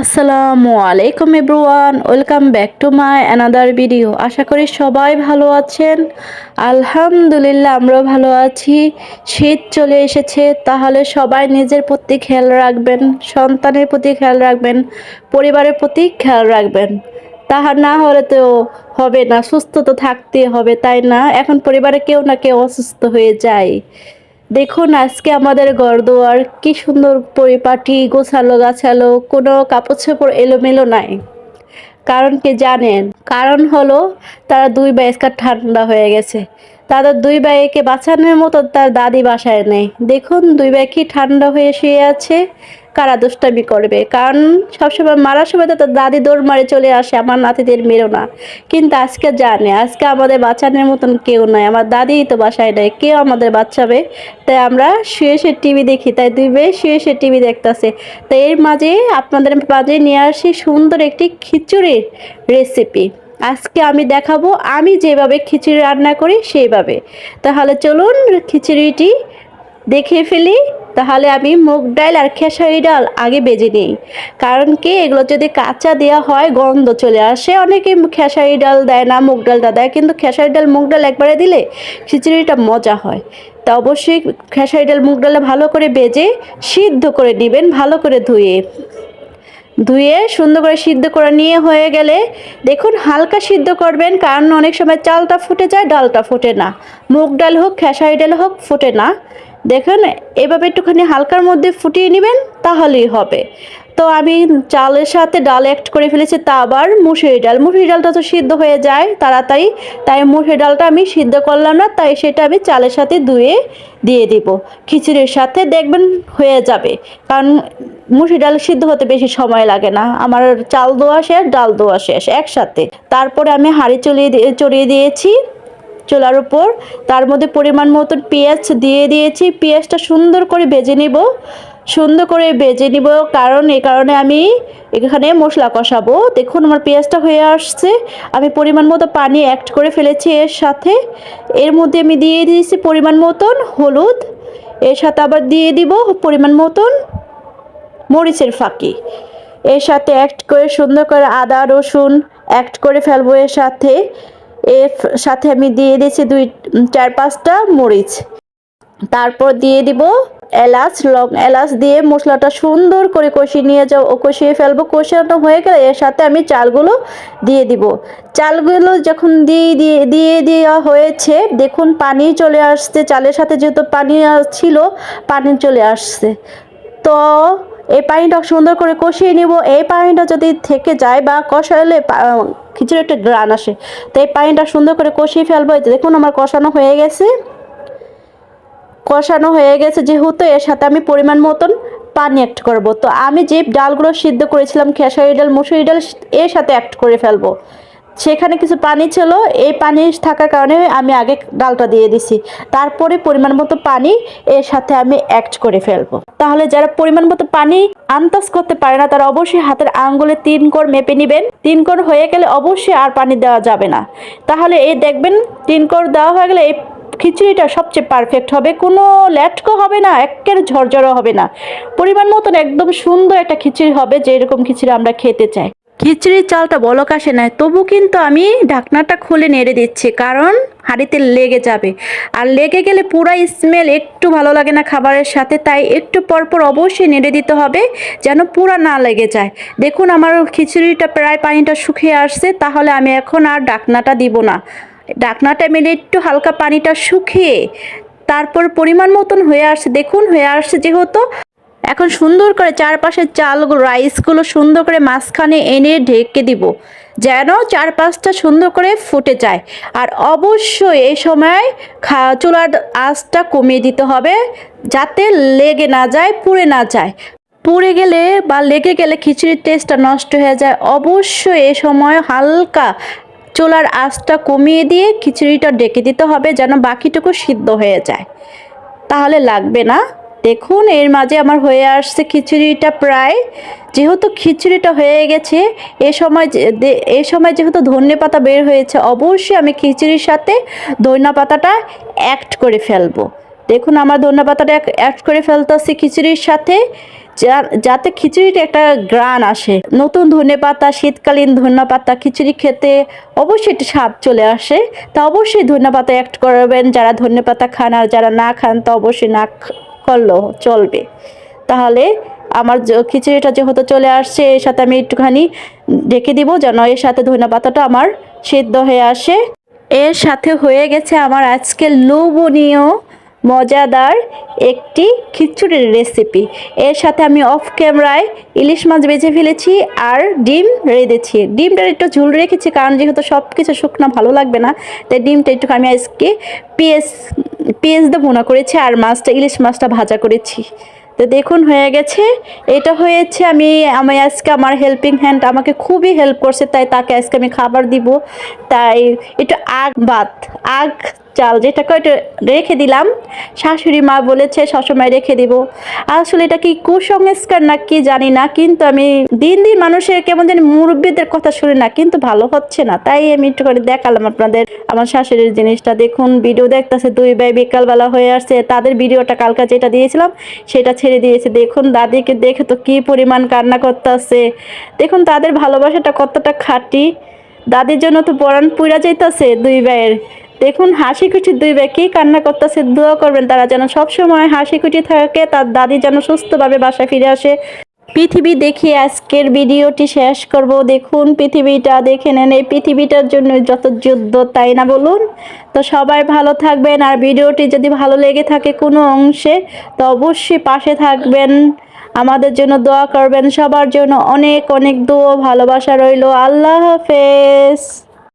আসসালামু আলাইকুম everyone, welcome back to my another video. আশা করি সবাই ভালো আছেন। আলহামদুলিল্লাহ, আমরাও ভালো আছি। শীত চলে এসেছে, তাহলে সবাই নিজের প্রতি খেয়াল রাখবেন, সন্তানের প্রতি খেয়াল রাখবেন, পরিবারের প্রতি খেয়াল রাখবেন। তাহার না হলে তো হবে না, সুস্থ তো থাকতে হবে, তাই না? এখন পরিবারে কেউ না কেউ অসুস্থ হয়ে যায়। দেখুন আজকে আমাদের ঘরদোয়ার কি সুন্দর পরিপাটি, গোছালো গাছালো, কোনো কাপড় ছাপড় এলোমেলো নাই। কারণ কে জানেন? কারণ হলো তারা দুই বাইসকার ঠান্ডা হয়ে গেছে। তাদের দুই ভাইকে বাঁচানোর মতো তার দাদি বাসায় নেই। দেখুন, দুই ভাই কি ঠান্ডা হয়ে শুয়ে আছে। কারা দুষ্টামি করবে? কারণ সবসময় মারার সময় তো তার দাদি দৌড় মারে চলে আসে, আমার নাতিদের মেরো না। কিন্তু আজকে জানে, আজকে আমাদের বাঁচানোর মতন কেউ নাই। আমার দাদিই তো বাসায় নেই, কেউ আমাদের বাচ্চাবে তাই আমরা শুয়ে শুয়ে টিভি দেখি, তাই দুই ভাই শুয়ে শুয়ে টিভি দেখতেছে। তাই এর মাঝে আপনাদের মাঝে নিয়ে আসি সুন্দর একটি খিচুড়ির রেসিপি আজকে আমি দেখাবো, আমি যেভাবে খিচুড়ি রান্না করি সেইভাবে। তাহলে চলুন খিচুড়িটি দেখে ফেলি। তাহলে আমি মুগ ডাল আর খেসারি ডাল আগে বেজে নিই। কারণ কি, এগুলো যদি কাঁচা দেওয়া হয়, গন্ধ চলে আসে। অনেকে খেসারি ডাল দেয় না, মুগ ডালটা দেয়। কিন্তু খেসারি ডাল, মুগ ডাল একবারে দিলে খিচুড়িটা মজা হয়। তা অবশ্যই খেসারি ডাল, মুগ ডালে ভালো করে বেজে সিদ্ধ করে নেবেন, ভালো করে ধুয়ে। ধুয়ে সুন্দর করে সিদ্ধ করে নিয়ে হয়ে গেলে দেখুন হালকা সিদ্ধ করবেন, কারণ অনেক সময় চালটা ফুটে যায়, ডালটা ফুটে না। মুগ ডাল হোক, খেসারি ডাল হোক, ফুটে না। দেখুন, এভাবে একটুখানি হালকার মধ্যে ফুটিয়ে নেবেন, তাহলেই হবে। তো আমি চালের সাথে ডাল অ্যাক্ট করে ফেলেছি, তা আবার মুসুরি ডাল। মুসুরি ডালটা তো সিদ্ধ হয়ে যায় তাড়াতাড়ি, তাই মুসুরি ডালটা আমি সিদ্ধ করলাম না, তাই সেটা আমি চালের সাথে ধুয়ে দিয়ে দিব। খিচুড়ির সাথে দেখবেন হয়ে যাবে, কারণ মুসুরি ডাল সিদ্ধ হতে বেশি সময় লাগে না। আমার চাল দোয়া শেষ, ডাল দোয়া শেষ, একসাথে। তারপরে আমি হাঁড়ি দিয়ে, চড়িয়ে দিয়েছি। চুলার উপর। তার মধ্যে পরিমাণ মতন পেঁয়াজ দিয়ে দিয়েছি। পেঁয়াজটা সুন্দর করে ভেজে নিব। সুন্দর করে ভেজে নিব কারণ এই কারণে আমি এখানে মশলা কষাবো। দেখুন আমার পেঁয়াজটা হয়ে আসছে। আমি পরিমাণ মতো পানি অ্যাড করে ফেলেছি এর সাথে। এর মধ্যে আমি দিয়ে দিয়েছি পরিমাণ মতন হলুদ। এর সাথে আবার দিয়ে দিব পরিমাণ মতন মরিচের ফাঁকি। এর সাথে অ্যাড করে সুন্দর করে আদা, রসুন অ্যাড করে ফেলব এর সাথে। এর সাথে আমি দিয়ে দিয়েছি দুই চার, পাঁচটা মরিচ। তারপর দিয়ে দিব এলাচ, লং এলাচ দিয়ে মশলাটা সুন্দর করে কষিয়ে নিয়ে যাও কষিয়ে ফেলব। কষানো হয়ে গেলে এর সাথে আমি চালগুলো দিয়ে দিব। চালগুলো যখন দিয়ে দিয়ে দিয়ে দেওয়া হয়েছে, দেখুন পানি চলে আসছে। চালের সাথে যেহেতু পানি ছিল, পানি চলে আসছে। তো এই পানিটা সুন্দর করে কষিয়ে নিব। এই পানিটা যদি থেকে যায় বা কষালে খিচুড়ি একটা গ্রান আসে। তো এই পানিটা সুন্দর করে কষিয়ে ফেলব। দেখুন আমার কষানো হয়ে গেছে। কষানো হয়ে গেছে। যেহেতু এর সাথে আমি পরিমাণ মতন পানি অ্যাড করব। তো আমি যে ডালগুলো সিদ্ধ করেছিলাম, খেসারি ডাল, মুসুরি ডাল এর সাথে অ্যাড করে ফেলব। সেখানে কিছু পানি ছিল। এই পানি থাকার কারণে আমি আগে ডালটা দিয়ে দিছি। তারপরে পরিমাণ মতো পানি এর সাথে আমি অ্যাড করে ফেলব। তাহলে যারা পরিমাণ মতো পানি আন্দাজ করতে পারে না, তারা অবশ্যই হাতের আঙ্গুলে তিন কর মেপে নেবেন। তিন কোর হয়ে গেলে অবশ্যই আর পানি দেওয়া যাবে না। তাহলে এই দেখবেন, তিন কর দেওয়া হয়ে গেলে এই খিচুড়িটা সবচেয়ে পারফেক্ট হবে। কোনো ল্যাটকো হবে না একের ঝরঝরও হবে না। পরিমাণ মতন একদম সুন্দর একটা খিচুড়ি হবে, যেরকম খিচুড়ি আমরা খেতে চাই। খিচুড়ির চালটা বলক আসে নাই তবু কিন্তু আমি ঢাকনাটা খুলে নেড়ে দিচ্ছি, কারণ হাঁড়িতে লেগে যাবে। আর লেগে গেলে পুরো স্মেল একটু ভালো লাগে না খাবারের সাথে, তাই একটু পরপর অবশ্যই নেড়ে দিতে হবে, যেন পুরা না লেগে যায়। দেখুন, আমার খিচুড়িটা প্রায় পানিটা শুকিয়ে আসছে, তাহলে আমি এখন আর ডাকনাটা দিব না। ডাকনাটা মেলে একটু হালকা পানিটা শুকিয়ে তারপর পরিমাণ মতন হয়ে আসছে, দেখুন, হয়ে আসছে যেহেতু এখন সুন্দর করে চারপাশের চালগুলো, রাইসগুলো সুন্দর করে মাঝখানে এনে ঢেকে দিব, যেন চারপাশটা সুন্দর করে ফুটে যায়। আর অবশ্যই এই সময় খা, চুলার আঁচটা কমিয়ে দিতে হবে, যাতে লেগে না যায়, পুড়ে না যায়। পুড়ে গেলে বা লেগে গেলে খিচুড়ির টেস্টটা নষ্ট হয়ে যায়। অবশ্যই এ সময় হালকা চুলার আঁচটা কমিয়ে দিয়ে খিচুড়িটা ডেকে দিতে হবে, যেন বাকিটুকু সিদ্ধ হয়ে যায়। তাহলে লাগবে না। দেখুন, এর মাঝে আমার হয়ে আসছে খিচুড়িটা প্রায়। যেহেতু খিচুড়িটা হয়ে গেছে, এ সময় এ সময় যেহেতু ধনে পাতা বের হয়েছে, অবশ্যই আমি খিচুড়ির সাথে ধনিয়া পাতাটা অ্যাড করে ফেলব। দেখুন, আমার ধনিয়া পাতাটা অ্যাড করে ফেলতেছি খিচুড়ির সাথে যাতে খিচুড়িটা একটা গ্রান আসে। নতুন ধনে পাতা, শীতকালীন ধনে পাতা খিচুড়ি খেতে অবশ্যই একটু স্বাদ চলে আসে। তা অবশ্যই ধনে পাতা অ্যাড করবেন। যারা ধনে পাতা খান আর যারা না খান, তা অবশ্যই না করলেও চলবে। তাহলে আমার খিচুড়িটা যেহেতু চলে আসছে, এর সাথে আমি একটুখানি ঢেকে দিব যেন এর সাথে ধনিয়া পাতাটা আমার সিদ্ধ হয়ে আসে। এর সাথে হয়ে গেছে আমার আজকে লোভনীয় মজাদার একটি খিচুড়ির রেসিপি এর সাথে আমি অফ ক্যামেরায় ইলিশ মাছ বেজে ফেলেছি আর ডিম রেঁধেছি ডিমটা একটু ঝুল রেখেছি কারণ যেহেতু সব কিছু শুকনো, ভালো লাগবে না, তাই ডিমটা একটু আমি আজকে পেঁয়াজ পেঁয়াজ দিয়ে ভুনা করেছি আর মাছটা, ইলিশ মাছটা ভাজা করেছি। তো দেখুন, হয়ে গেছে। এটা হয়েছে আমি আমি আজকে আমার হেল্পিং হ্যান্ড আমাকে খুবই হেল্প করছে, তাই তাকে আজকে আমি খাবার দিব। তাই একটু আগ ভাত আগ চাল যেটাকে একটু রেখে দিলাম, শাশুড়ি মা বলেছে সবসময় রেখে দিব। আসলে এটা কি কুসংস্কার না কি জানি না, কিন্তু আমি দিন দিন মানুষের কেমন জানি মুরব্বীদের কথা শুনি না, কিন্তু ভালো হচ্ছে না। তাই আমি একটু করে দেখালাম আপনাদের আমার শাশুড়ির জিনিসটা। দেখুন, ভিডিও দেখতেছে দুই ভাই বিকালবেলা হয়ে আসছে, তাদের ভিডিওটা কালকে যেটা দিয়েছিলাম, সেটা ছেড়ে দিয়েছে। দেখুন, দাদিকে দেখে তো কি পরিমাণ কান্না করতেছে। দেখুন, তাদের ভালোবাসাটা কতটা খাঁটি। দাদির জন্য তো পরাণ পুইরা যাইতাছে দুই ভাইয়ের। দেখুন, হাসি খুশি দুই কি কান্না করতেছে, দোয়া করবেন তারা যেন সবসময় হাসি খুশি থাকে, তার দাদি যেন সুস্থভাবে বাসায় ফিরে আসে। পৃথিবী দেখি আজকের ভিডিওটি শেষ করব। দেখুন, পৃথিবীটা দেখে নেন, এই পৃথিবীটার জন্য যত যুদ্ধ, তাই না বলুন? তো সবাই ভালো থাকবেন, আর ভিডিওটি যদি ভালো লেগে থাকে কোনো অংশে, তো অবশ্যই পাশে থাকবেন। আমাদের জন্য দোয়া করবেন, সবার জন্য অনেক অনেক দোয়া ভালোবাসা রইল। আল্লাহ হাফেজ।